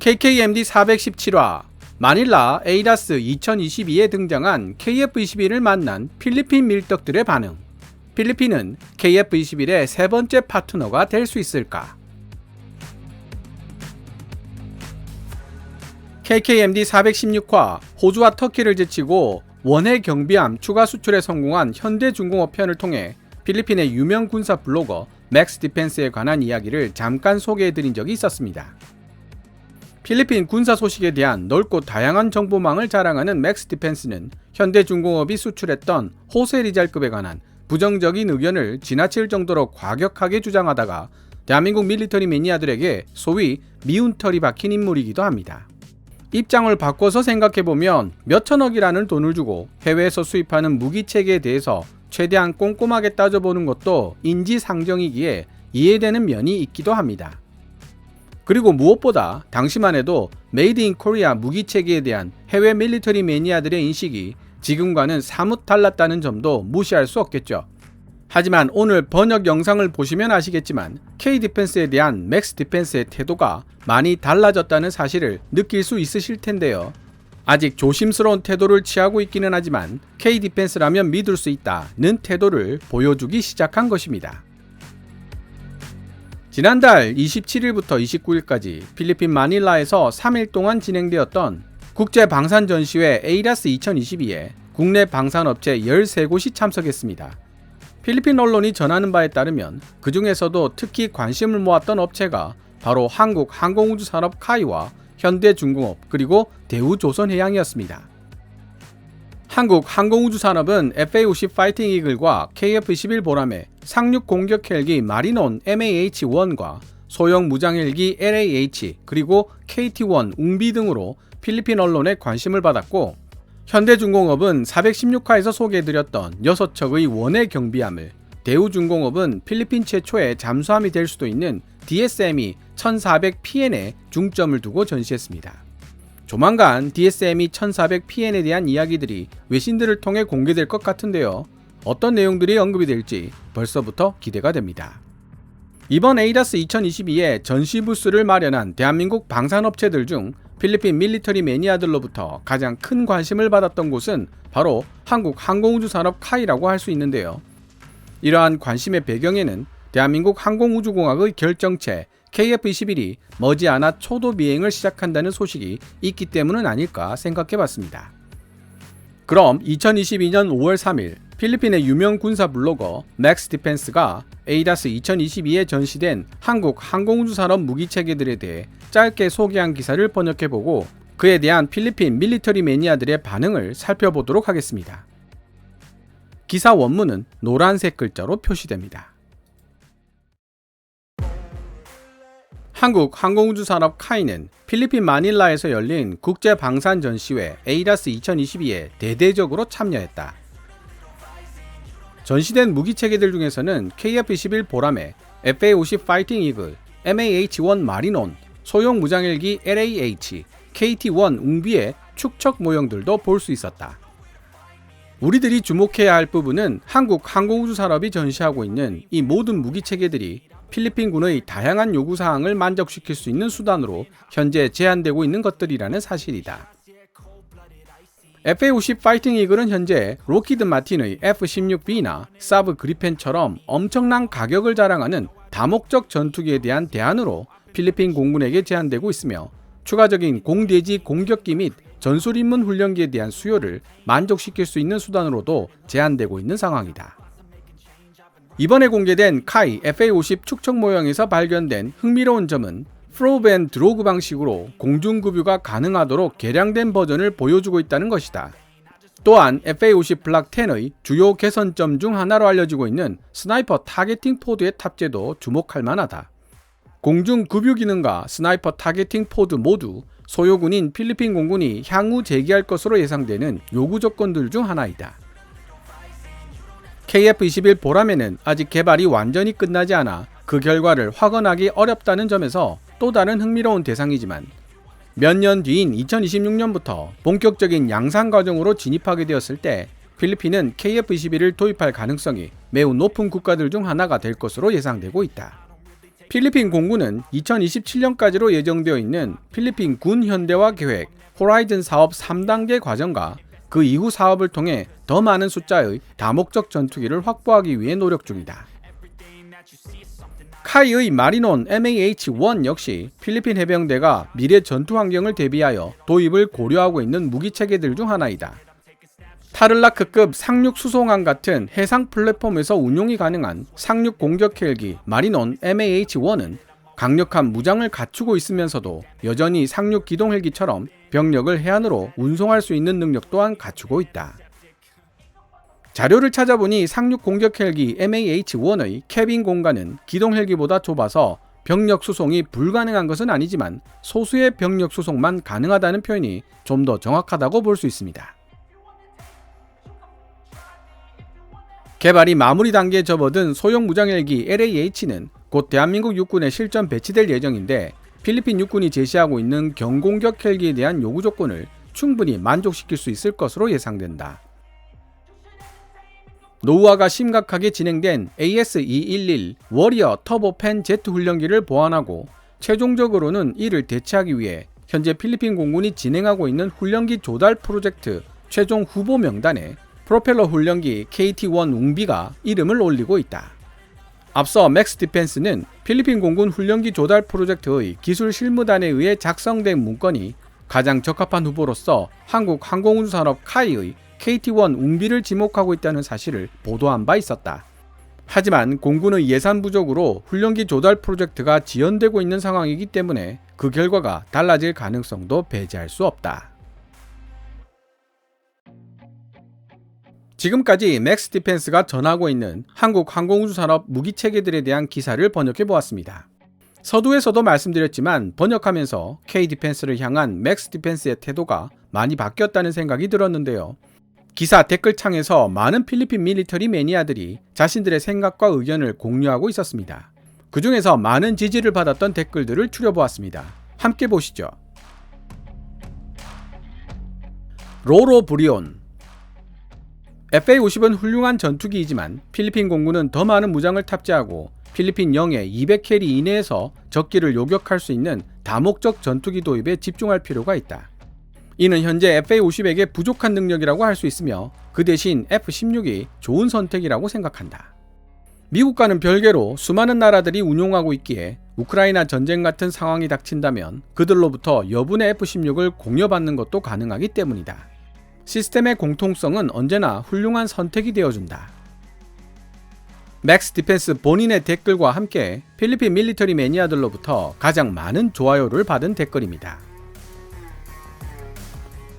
KKMD 417화 마닐라 에이다스 2022에 등장한 KF21을 만난 필리핀 밀떡들의 반응. 필리핀은 KF21의 세 번째 파트너가 될 수 있을까? KKMD 416화 호주와 터키를 제치고 원해 경비함 추가 수출에 성공한 현대중공업 편을 통해 필리핀의 유명 군사 블로거 맥스 디펜스에 관한 이야기를 잠깐 소개해드린 적이 있었습니다. 필리핀 군사 소식에 대한 넓고 다양한 정보망을 자랑하는 맥스 디펜스는 현대중공업이 수출했던 호세 리잘급에 관한 부정적인 의견을 지나칠 정도로 과격하게 주장하다가 대한민국 밀리터리 매니아들에게 소위 미운 털이 박힌 인물이기도 합니다. 입장을 바꿔서 생각해보면 몇천억이라는 돈을 주고 해외에서 수입하는 무기 체계에 대해서 최대한 꼼꼼하게 따져보는 것도 인지상정이기에 이해되는 면이 있기도 합니다. 그리고 무엇보다 당시만 해도 메이드 인 코리아 무기 체계에 대한 해외 밀리터리 매니아들의 인식이 지금과는 사뭇 달랐다는 점도 무시할 수 없겠죠. 하지만 오늘 번역 영상을 보시면 아시겠지만 K 디펜스에 대한 맥스 디펜스의 태도가 많이 달라졌다는 사실을 느낄 수 있으실 텐데요. 아직 조심스러운 태도를 취하고 있기는 하지만 K 디펜스라면 믿을 수 있다는 태도를 보여주기 시작한 것입니다. 지난달 27일부터 29일까지 필리핀 마닐라에서 3일 동안 진행되었던 국제 방산 전시회 에이라스 2022에 국내 방산업체 13곳이 참석했습니다. 필리핀 언론이 전하는 바에 따르면 그 중에서도 특히 관심을 모았던 업체가 바로 한국 항공우주산업 카이와 현대중공업 그리고 대우조선해양이었습니다. 한국 항공우주산업은 FA-50 파이팅 이글과 KF-21 보람의 상륙 공격 헬기 마리논 MAH-1과 소형 무장 헬기 LAH 그리고 KT-1 웅비 등으로 필리핀 언론에 관심을 받았고 현대중공업은 416화에서 소개해드렸던 6척의 원해 경비함을 대우중공업은 필리핀 최초의 잠수함이 될 수도 있는 DSME 1400PN에 중점을 두고 전시했습니다. 조만간 DSME 1400PN에 대한 이야기들이 외신들을 통해 공개될 것 같은데요. 어떤 내용들이 언급이 될지 벌써부터 기대가 됩니다. 이번 에이다스 2022에 전시 부스를 마련한 대한민국 방산업체들 중 필리핀 밀리터리 매니아들로부터 가장 큰 관심을 받았던 곳은 바로 한국 항공우주 산업 카이라고 할 수 있는데요. 이러한 관심의 배경에는 대한민국 항공우주공학의 결정체 KF-21이 머지않아 초도 비행을 시작한다는 소식이 있기 때문은 아닐까 생각해 봤습니다. 그럼 2022년 5월 3일 필리핀의 유명 군사 블로거 맥스 디펜스가 에이다스 2022에 전시된 한국 항공우주산업 무기체계들에 대해 짧게 소개한 기사를 번역해보고 그에 대한 필리핀 밀리터리 매니아들의 반응을 살펴보도록 하겠습니다. 기사 원문은 노란색 글자로 표시됩니다. 한국 항공우주산업 카이는 필리핀 마닐라에서 열린 국제 방산 전시회 에이다스 2022에 대대적으로 참여했다. 전시된 무기 체계들 중에서는 KF-21 보람에 FA-50 파이팅 이글, MAH-1 마리논, 소형 무장헬기 LAH, KT-1 웅비의 축척 모형들도 볼 수 있었다. 우리들이 주목해야 할 부분은 한국 항공우주 산업이 전시하고 있는 이 모든 무기 체계들이 필리핀군의 다양한 요구사항을 만족시킬 수 있는 수단으로 현재 제한되고 있는 것들이라는 사실이다. FA-50 파이팅 이글은 현재 로키드 마틴의 F-16B나 사브 그리펜처럼 엄청난 가격을 자랑하는 다목적 전투기에 대한 대안으로 필리핀 공군에게 제한되고 있으며 추가적인 공대지 공격기 및 전술 입문 훈련기에 대한 수요를 만족시킬 수 있는 수단으로도 제한되고 있는 상황이다. 이번에 공개된 카이 FA-50 축척 모형에서 발견된 흥미로운 점은 프로벤 드로그 방식으로 공중급유가 가능하도록 개량된 버전을 보여주고 있다는 것이다. 또한 FA-50 블락 10의 주요 개선점 중 하나로 알려지고 있는 스나이퍼 타겟팅 포드의 탑재도 주목할 만하다. 공중 급유 기능과 스나이퍼 타겟팅 포드 모두 소요군인 필리핀 공군이 향후 제기할 것으로 예상되는 요구 조건들 중 하나이다. KF-21 보람에는 아직 개발이 완전히 끝나지 않아 그 결과를 확언하기 어렵다는 점에서 또 다른 흥미로운 대상이지만 몇 년 뒤인 2026년부터 본격적인 양산 과정으로 진입하게 되었을 때 필리핀은 KF-21을 도입할 가능성이 매우 높은 국가들 중 하나가 될 것으로 예상되고 있다. 필리핀 공군은 2027년까지로 예정되어 있는 필리핀 군 현대화 계획 호라이즌 사업 3단계 과정과 그 이후 사업을 통해 더 많은 숫자의 다목적 전투기를 확보하기 위해 노력 중이다. 카이의 마리논 MAH-1 역시 필리핀 해병대가 미래 전투 환경을 대비하여 도입을 고려하고 있는 무기 체계들 중 하나이다. 타를라크급 상륙 수송함 같은 해상 플랫폼에서 운용이 가능한 상륙 공격 헬기 마리논 MAH-1은 강력한 무장을 갖추고 있으면서도 여전히 상륙 기동 헬기처럼 병력을 해안으로 운송할 수 있는 능력 또한 갖추고 있다. 자료를 찾아보니 상륙 공격 헬기 MAH-1의 캐빈 공간은 기동 헬기보다 좁아서 병력 수송이 불가능한 것은 아니지만 소수의 병력 수송만 가능하다는 표현이 좀 더 정확하다고 볼 수 있습니다. 개발이 마무리 단계에 접어든 소형 무장 헬기 LAH는 곧 대한민국 육군에 실전 배치될 예정인데 필리핀 육군이 제시하고 있는 경공격 헬기에 대한 요구 조건을 충분히 만족시킬 수 있을 것으로 예상된다. 노후화가 심각하게 진행된 AS-211 워리어 터보팬 제트 훈련기를 보완하고 최종적으로는 이를 대체하기 위해 현재 필리핀 공군이 진행하고 있는 훈련기 조달 프로젝트 최종 후보 명단에 프로펠러 훈련기 KT-1 웅비가 이름을 올리고 있다. 앞서 맥스 디펜스는 필리핀 공군 훈련기 조달 프로젝트의 기술 실무단에 의해 작성된 문건이 가장 적합한 후보로서 한국 항공운수산업 카이의 KT-1 웅비를 지목하고 있다는 사실을 보도한 바 있었다. 하지만 공군의 예산 부족으로 훈련기 조달 프로젝트가 지연되고 있는 상황이기 때문에 그 결과가 달라질 가능성도 배제할 수 없다. 지금까지 맥스 디펜스가 전하고 있는 한국 항공우주 산업 무기 체계들에 대한 기사를 번역해 보았습니다. 서두에서도 말씀드렸지만 번역하면서 K 디펜스를 향한 맥스 디펜스의 태도가 많이 바뀌었다는 생각이 들었는데요. 기사 댓글창에서 많은 필리핀 밀리터리 매니아들이 자신들의 생각과 의견을 공유하고 있었습니다. 그 중에서 많은 지지를 받았던 댓글들을 추려보았습니다. 함께 보시죠. 로로 브리온 FA-50은 훌륭한 전투기이지만 필리핀 공군은 더 많은 무장을 탑재하고 필리핀 영해 200캐리 이내에서 적기를 요격할 수 있는 다목적 전투기 도입에 집중할 필요가 있다. 이는 현재 FA-50에게 부족한 능력이라고 할 수 있으며 그 대신 F-16이 좋은 선택이라고 생각한다. 미국과는 별개로 수많은 나라들이 운용하고 있기에 우크라이나 전쟁 같은 상황이 닥친다면 그들로부터 여분의 F-16을 공여받는 것도 가능하기 때문이다. 시스템의 공통성은 언제나 훌륭한 선택이 되어준다. 맥스 디펜스 본인의 댓글과 함께 필리핀 밀리터리 매니아들로부터 가장 많은 좋아요를 받은 댓글입니다.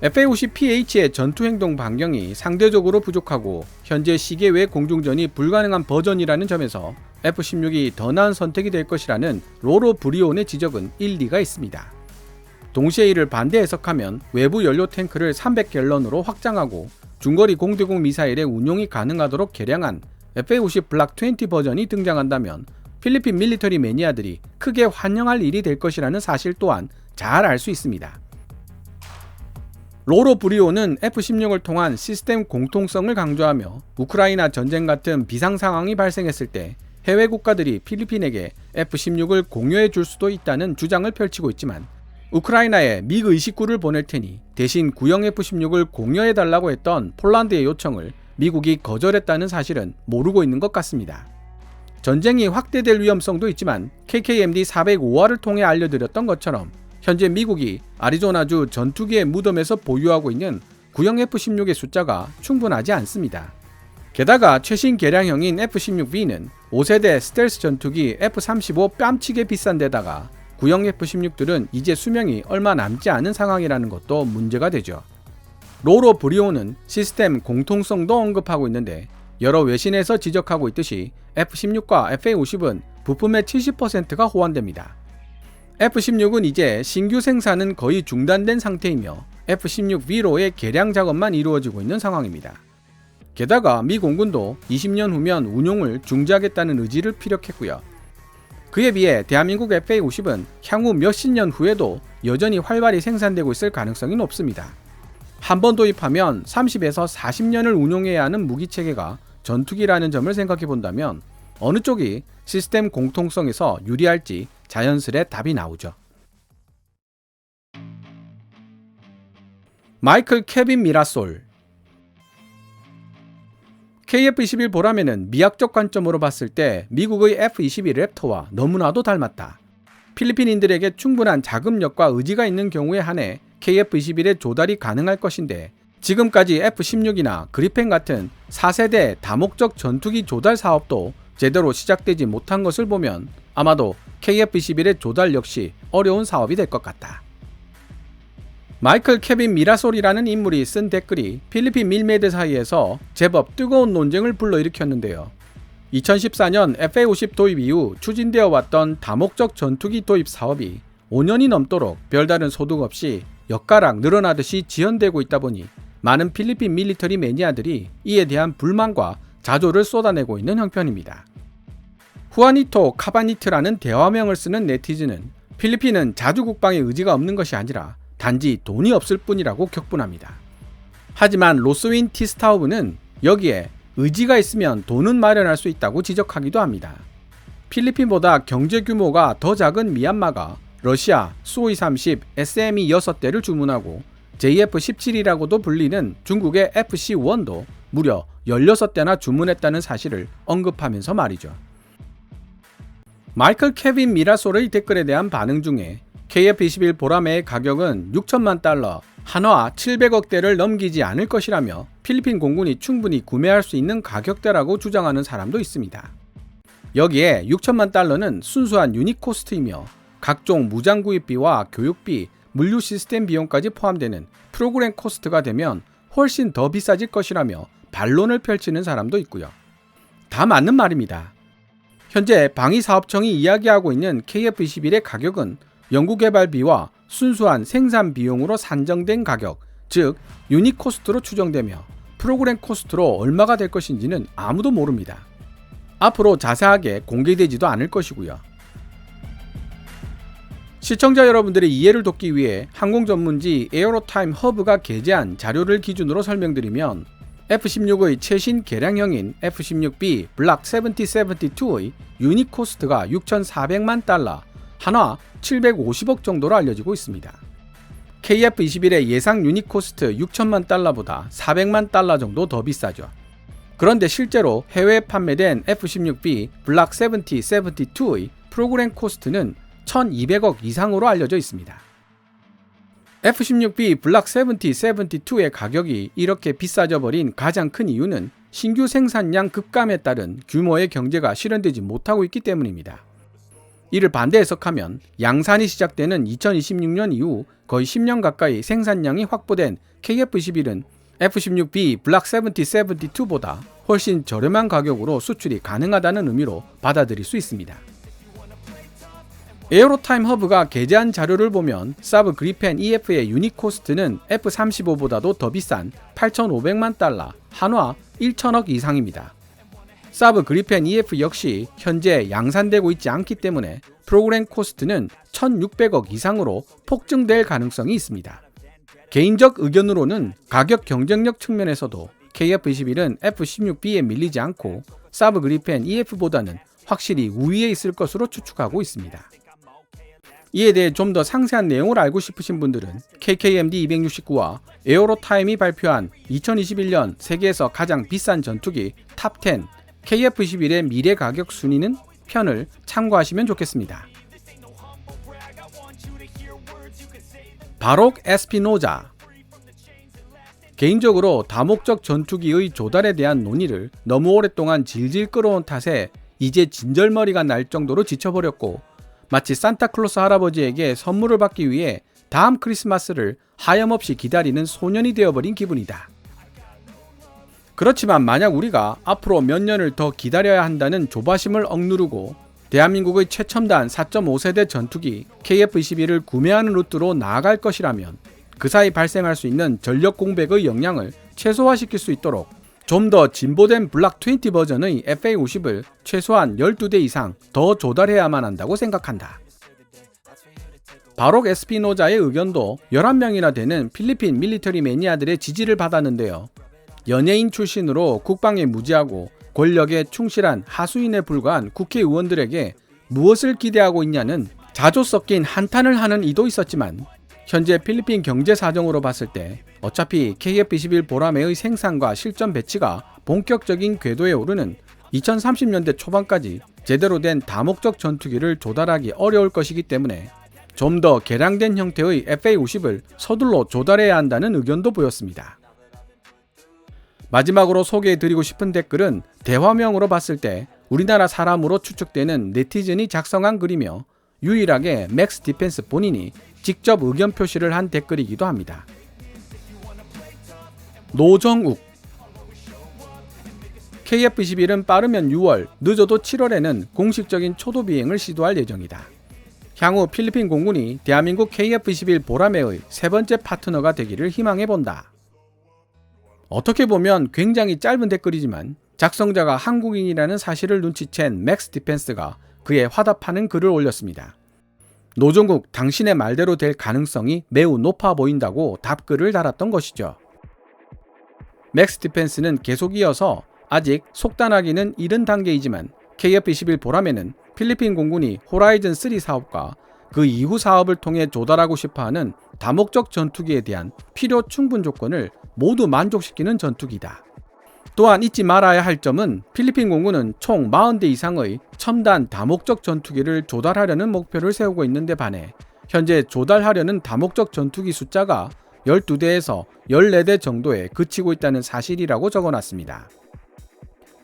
FA-50PH의 전투 행동 반경이 상대적으로 부족하고 현재 시계 외 공중전이 불가능한 버전이라는 점에서 F-16이 더 나은 선택이 될 것이라는 로로 브리온의 지적은 일리가 있습니다. 동시에 이를 반대 해석하면 외부 연료 탱크를 300갤런으로 확장하고 중거리 공대공 미사일의 운용이 가능하도록 개량한 FA-50 블락 20 버전이 등장한다면 필리핀 밀리터리 매니아들이 크게 환영할 일이 될 것이라는 사실 또한 잘 알 수 있습니다. 로로 브리오는 F-16을 통한 시스템 공통성을 강조하며 우크라이나 전쟁 같은 비상 상황이 발생했을 때 해외 국가들이 필리핀에게 F-16을 공유해 줄 수도 있다는 주장을 펼치고 있지만 우크라이나에 미그 29를 보낼 테니 대신 구형 F-16을 공여해 달라고 했던 폴란드의 요청을 미국이 거절했다는 사실은 모르고 있는 것 같습니다. 전쟁이 확대될 위험성도 있지만 KKMD 405화를 통해 알려드렸던 것처럼 현재 미국이 아리조나주 전투기의 무덤에서 보유하고 있는 구형 F-16의 숫자가 충분하지 않습니다. 게다가 최신 개량형인 F-16V는 5세대 스텔스 전투기 F-35 뺨치게 비싼 데다가 구형 F-16들은 이제 수명이 얼마 남지 않은 상황이라는 것도 문제가 되죠. 로로 브리오는 시스템 공통성도 언급하고 있는데 여러 외신에서 지적하고 있듯이 F-16과 FA-50은 부품의 70%가 호환됩니다. F-16은 이제 신규 생산은 거의 중단된 상태이며 F-16V로의 개량 작업만 이루어지고 있는 상황입니다. 게다가 미 공군도 20년 후면 운용을 중지하겠다는 의지를 피력했고요. 그에 비해 대한민국 FA-50은 향후 몇십 년 후에도 여전히 활발히 생산되고 있을 가능성이 높습니다. 한 번 도입하면 30에서 40년을 운용해야 하는 무기 체계가 전투기라는 점을 생각해 본다면 어느 쪽이 시스템 공통성에서 유리할지 자연스레 답이 나오죠. 마이클 케빈 미라솔 KF-21 보라매는 미학적 관점으로 봤을 때 미국의 F-22 랩터와 너무나도 닮았다. 필리핀인들에게 충분한 자금력과 의지가 있는 경우에 한해 KF-21의 조달이 가능할 것인데 지금까지 F-16이나 그리펜 같은 4세대 다목적 전투기 조달 사업도 제대로 시작되지 못한 것을 보면 아마도 KF-21의 조달 역시 어려운 사업이 될 것 같다. 마이클 케빈 미라솔이라는 인물이 쓴 댓글이 필리핀 밀메드 사이에서 제법 뜨거운 논쟁을 불러일으켰는데요. 2014년 FA-50 도입 이후 추진되어 왔던 다목적 전투기 도입 사업이 5년이 넘도록 별다른 소득 없이 엿가락 늘어나듯이 지연되고 있다 보니 많은 필리핀 밀리터리 매니아들이 이에 대한 불만과 자조를 쏟아내고 있는 형편입니다. 후아니토 카바니트라는 대화명을 쓰는 네티즌은 필리핀은 자주 국방의 의지가 없는 것이 아니라 단지 돈이 없을 뿐이라고 격분합니다. 하지만 로스윈 티스타우브는 여기에 의지가 있으면 돈은 마련할 수 있다고 지적하기도 합니다. 필리핀보다 경제 규모가 더 작은 미얀마가 러시아 수호이 30 SME 6대를 주문하고 JF-17이라고도 불리는 중국의 FC-1도 무려 16대나 주문했다는 사실을 언급하면서 말이죠. 마이클 케빈 미라솔의 댓글에 대한 반응 중에 KF-21 보라매의 가격은 6천만 달러, 한화 700억대를 넘기지 않을 것이라며 필리핀 공군이 충분히 구매할 수 있는 가격대라고 주장하는 사람도 있습니다. 여기에 6천만 달러는 순수한 유닛 코스트이며 각종 무장 구입비와 교육비, 물류 시스템 비용까지 포함되는 프로그램 코스트가 되면 훨씬 더 비싸질 것이라며 반론을 펼치는 사람도 있고요. 다 맞는 말입니다. 현재 방위사업청이 이야기하고 있는 KF-21의 가격은 연구개발비와 순수한 생산 비용으로 산정된 가격, 즉 유닛 코스트로 추정되며 프로그램 코스트로 얼마가 될 것인지는 아무도 모릅니다. 앞으로 자세하게 공개되지도 않을 것이고요. 시청자 여러분들의 이해를 돕기 위해 항공 전문지 에어로타임 허브가 게재한 자료를 기준으로 설명드리면 F-16의 최신 개량형인 F-16B 블락 7072의 유닛 코스트가 6,400만 달러, 한화 750억 정도로 알려지고 있습니다. KF-21의 예상 유닛 코스트 6천만 달러보다 400만 달러 정도 더 비싸죠. 그런데 실제로 해외에 판매된 F-16B 블락 7072의 프로그램 코스트는 1200억 이상으로 알려져 있습니다. F-16B 블락 7072의 가격이 이렇게 비싸져 버린 가장 큰 이유는 신규 생산량 급감에 따른 규모의 경제가 실현되지 못하고 있기 때문입니다. 이를 반대 해석하면 양산이 시작되는 2026년 이후 거의 10년 가까이 생산량이 확보된 KF-21은 F-16B 블락 7072보다 훨씬 저렴한 가격으로 수출이 가능하다는 의미로 받아들일 수 있습니다. 에어로타임 허브가 게재한 자료를 보면 사브 그리펜 EF의 유닛 코스트는 F-35보다도 더 비싼 8,500만 달러, 한화 1천억 이상입니다. 사브 그리펜 EF 역시 현재 양산되고 있지 않기 때문에 프로그램 코스트는 1,600억 이상으로 폭증될 가능성이 있습니다. 개인적 의견으로는 가격 경쟁력 측면에서도 KF-21은 F-16B에 밀리지 않고 사브 그리펜 EF보다는 확실히 우위에 있을 것으로 추측하고 있습니다. 이에 대해 좀 더 상세한 내용을 알고 싶으신 분들은 KKMD 269와 에어로타임이 발표한 2021년 세계에서 가장 비싼 전투기 탑10 KF-21의 미래 가격 순위는 편을 참고하시면 좋겠습니다. 바록 에스피노자 개인적으로 다목적 전투기의 조달에 대한 논의를 너무 오랫동안 질질 끌어온 탓에 이제 진절머리가 날 정도로 지쳐버렸고 마치 산타클로스 할아버지에게 선물을 받기 위해 다음 크리스마스를 하염없이 기다리는 소년이 되어버린 기분이다. 그렇지만 만약 우리가 앞으로 몇 년을 더 기다려야 한다는 조바심을 억누르고 대한민국의 최첨단 4.5세대 전투기 KF-21을 구매하는 루트로 나아갈 것이라면 그 사이 발생할 수 있는 전력 공백의 영향을 최소화시킬 수 있도록 좀 더 진보된 블락 20 버전의 FA50을 최소한 12대 이상 더 조달해야만 한다고 생각한다. 바록 에스피노자의 의견도 11명이나 되는 필리핀 밀리터리 매니아들의 지지를 받았는데요. 연예인 출신으로 국방에 무지하고 권력에 충실한 하수인에 불과한 국회의원들에게 무엇을 기대하고 있냐는 자조 섞인 한탄을 하는 이도 있었지만 현재 필리핀 경제 사정으로 봤을 때 어차피 KF-21 보라매의 생산과 실전 배치가 본격적인 궤도에 오르는 2030년대 초반까지 제대로 된 다목적 전투기를 조달하기 어려울 것이기 때문에 좀 더 개량된 형태의 FA-50을 서둘러 조달해야 한다는 의견도 보였습니다. 마지막으로 소개해드리고 싶은 댓글은 대화명으로 봤을 때 우리나라 사람으로 추측되는 네티즌이 작성한 글이며 유일하게 맥스 디펜스 본인이 직접 의견 표시를 한 댓글이기도 합니다. 노정욱 KF-21은 빠르면 6월, 늦어도 7월에는 공식적인 초도 비행을 시도할 예정이다. 향후 필리핀 공군이 대한민국 KF-21 보라매의 세 번째 파트너가 되기를 희망해 본다. 어떻게 보면 굉장히 짧은 댓글이지만 작성자가 한국인이라는 사실을 눈치챈 맥스 디펜스가 그에 화답하는 글을 올렸습니다. 노종국 당신의 말대로 될 가능성이 매우 높아 보인다고 답글을 달았던 것이죠. 맥스 디펜스는 계속 이어서 아직 속단하기는 이른 단계이지만 KF-21 보람에는 필리핀 공군이 호라이즌 3 사업과 그 이후 사업을 통해 조달하고 싶어하는 다목적 전투기에 대한 필요 충분 조건을 모두 만족시키는 전투기다. 또한 잊지 말아야 할 점은 필리핀 공군은 총 40대 이상의 첨단 다목적 전투기를 조달하려는 목표를 세우고 있는데 반해 현재 조달하려는 다목적 전투기 숫자가 12대에서 14대 정도에 그치고 있다는 사실이라고 적어놨습니다.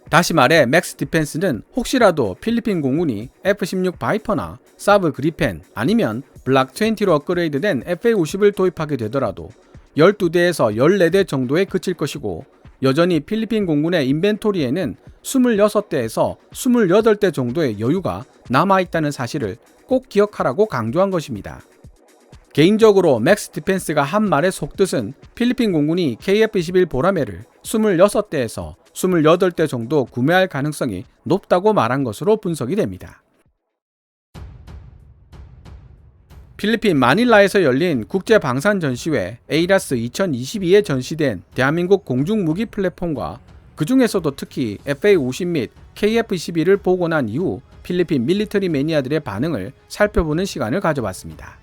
다시 말해 맥스 디펜스는 혹시라도 필리핀 공군이 F-16 바이퍼나 사브 그리펜 아니면 블락 20로 업그레이드된 FA-50을 도입하게 되더라도 12대에서 14대 정도에 그칠 것이고 여전히 필리핀 공군의 인벤토리에는 26대에서 28대 정도의 여유가 남아있다는 사실을 꼭 기억하라고 강조한 것입니다. 개인적으로 맥스 디펜스가 한 말의 속뜻은 필리핀 공군이 KF-21 보라매를 26대에서 28대 정도 구매할 가능성이 높다고 말한 것으로 분석이 됩니다. 필리핀 마닐라에서 열린 국제 방산 전시회 에이라스 2022에 전시된 대한민국 공중 무기 플랫폼과 그 중에서도 특히 FA-50 및 KF-12를 보고 난 이후 필리핀 밀리터리 매니아들의 반응을 살펴보는 시간을 가져봤습니다.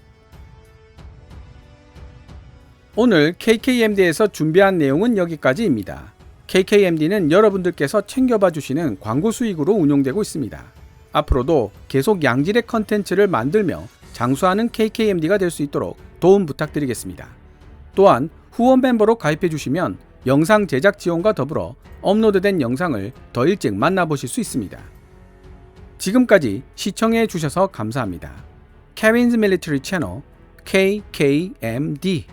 오늘 KKMD에서 준비한 내용은 여기까지입니다. KKMD는 여러분들께서 챙겨봐 주시는 광고 수익으로 운용되고 있습니다. 앞으로도 계속 양질의 컨텐츠를 만들며 장수하는 KKMD가 될 수 있도록 도움 부탁드리겠습니다. 또한 후원 멤버로 가입해 주시면 영상 제작 지원과 더불어 업로드된 영상을 더 일찍 만나보실 수 있습니다. 지금까지 시청해 주셔서 감사합니다. 케빈즈 밀리터리 채널 KKMD